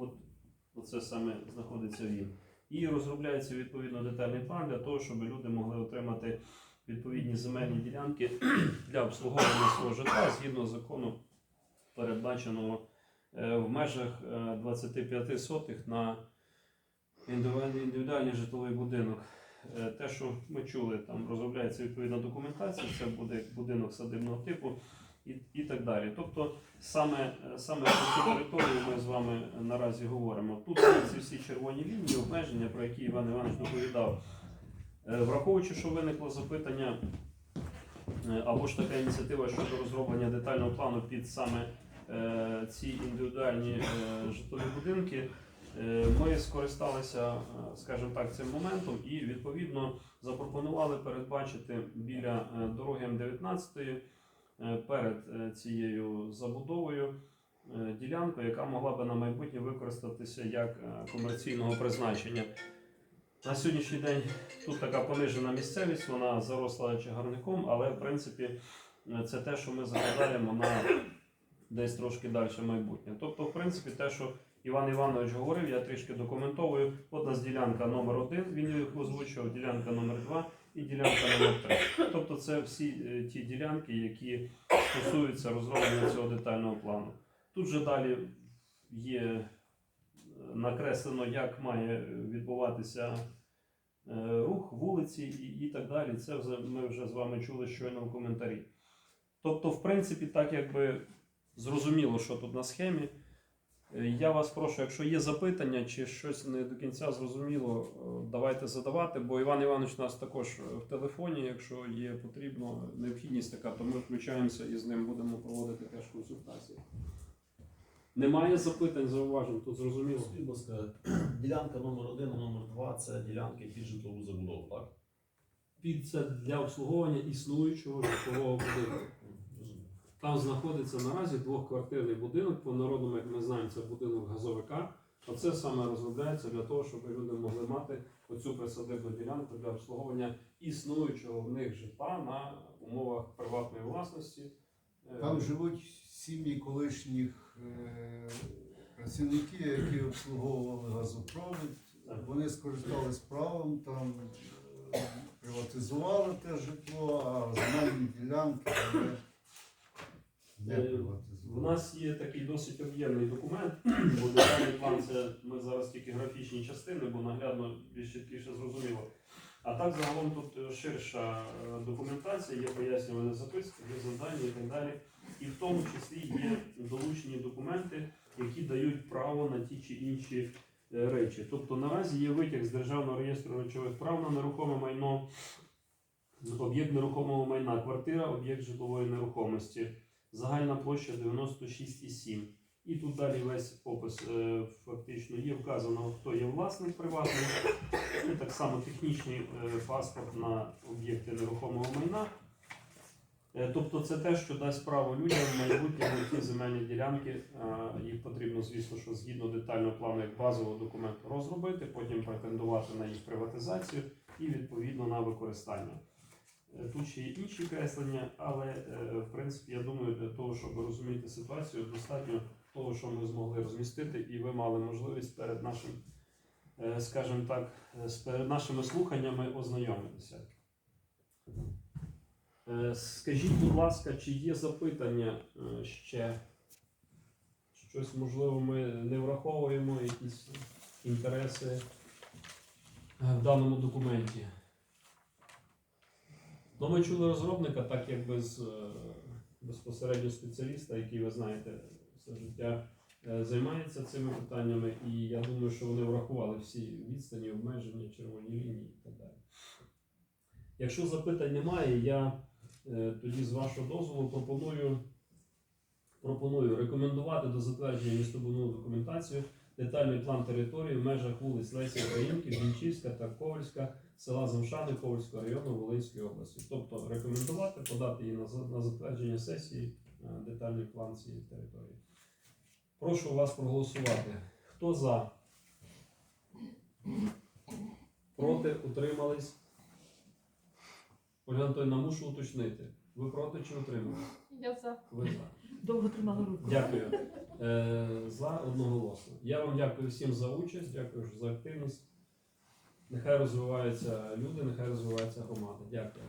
от, оце саме знаходиться він. І розробляється відповідно детальний план для того, щоб люди могли отримати відповідні земельні ділянки для обслуговування свого житла згідно закону, передбаченого е, в межах е, 25 сотих на індивідуальний, житловий будинок. Е, Те, що ми чули, там розробляється відповідна документація, це буде будинок садибного типу і, і так далі. Тобто саме, е, саме цю територію вами наразі говоримо. Тут ці всі червоні лінії, обмеження, про які Іван Іванович доповідав. Е, Враховуючи, що виникло запитання е, або ж така ініціатива щодо розроблення детального плану під саме е, ці індивідуальні житлові будинки, ми скористалися, скажімо так, цим моментом і відповідно запропонували передбачити біля дороги М19 е, перед цією забудовою ділянку, яка могла би на майбутнє використатися як е, комерційного призначення. На сьогоднішній день тут така понижена місцевість, вона заросла чагарником, але в принципі це те, що ми закладаємо на десь трошки далі майбутнє. Тобто, в принципі, те, що Іван Іванович говорив, я трішки документовую. От у нас ділянка номер один, він їх озвучував, ділянка номер два і ділянка номер три. Тобто, це всі е, ті ділянки, які стосуються розроблення цього детального плану. Тут же далі є е, накреслено, як має відбуватися е, рух вулиці і, так далі. Це ми вже з вами чули щойно в коментарі. Тобто, в принципі, так якби зрозуміло, що тут на схемі. Е, Я вас прошу, якщо є запитання чи щось не до кінця зрозуміло, давайте задавати, бо Іван Іванович нас також в телефоні, якщо є потрібно необхідність така, то ми включаємося і з ним будемо проводити теж консультації. Немає запитань, зауважень, тут зрозуміло. Скажіть, будь ласка, ділянка номер 1 і номер 2 це ділянки під житлову забудову, так? Під це для обслуговування існуючого житлового будинку. Там знаходиться наразі двохквартирний будинок. По народному, як ми знаємо, це будинок газовика. Оце саме розробляється для того, щоб люди могли мати оцю присадибну ділянку для обслуговування існуючого в них житла на умовах приватної власності. Е, Там живуть сім'ї колишніх е, працівників, які обслуговували газопровід. Вони скористались правом, там е, приватизували те житло, а земельні ділянки не приватизували. нас є такий досить об'ємний документ, бо детальний план це ми зараз тільки графічні частини, бо наглядно більш чіткіше зрозуміло. А так загалом тут е, ширша е, документація, є пояснювальні записки, є завдання і так далі. І в тому числі є долучені документи, які дають право на ті чи інші е, речі. Тобто наразі є витяг з Державного реєстру речових прав на нерухоме майно, об'єкт нерухомого майна, квартира, об'єкт житлової нерухомості. Загальна площа 96,7. І тут далі весь опис е, фактично є вказано, хто є власник приватний, і так само технічний е, паспорт на об'єкти нерухомого майна. Е, Тобто це те, що дасть право людям в майбутньому ті земельні ділянки. Їх потрібно, звісно, що згідно детального плану як базового документу розробити, потім претендувати на їх приватизацію і відповідно на використання. Тут ще є інші креслення, але е, в принципі я думаю, для того, щоб розуміти ситуацію, достатньо того, що ми змогли розмістити, і ви мали можливість перед нашим, е, скажімо так, е, перед нашими слуханнями ознайомитися. Скажіть, будь ласка, чи є запитання ще? Щось можливо ми не враховуємо, якісь інтереси в даному документі. Ну, ми чули розробника, так як без е, безпосередньо спеціаліста, який ви знаєте, все життя е, займається цими питаннями, і я думаю, що вони врахували всі відстані, обмеження, червоні лінії і так далі. Якщо запитань немає, я е, тоді з вашого дозволу пропоную, пропоную рекомендувати до затвердження містобудівну документацію детальний план території в межах вулиць Лесі Українки, Зінчівська та Ковальська села Замшани Ковальського району Волинської області. Тобто рекомендувати подати її на, затвердження сесії е, детальний план цієї території. Прошу вас проголосувати. Хто за? Проти? Утримались? Ольга Анатольовна, мушу уточнити. Ви проти чи утримались? Я за. Ви за. Довго тримала руку. Дякую. Е, за одноголосно. Я вам дякую всім за участь, дякую за активність. Нехай розвиваються люди, нехай розвивається громада. Дякую.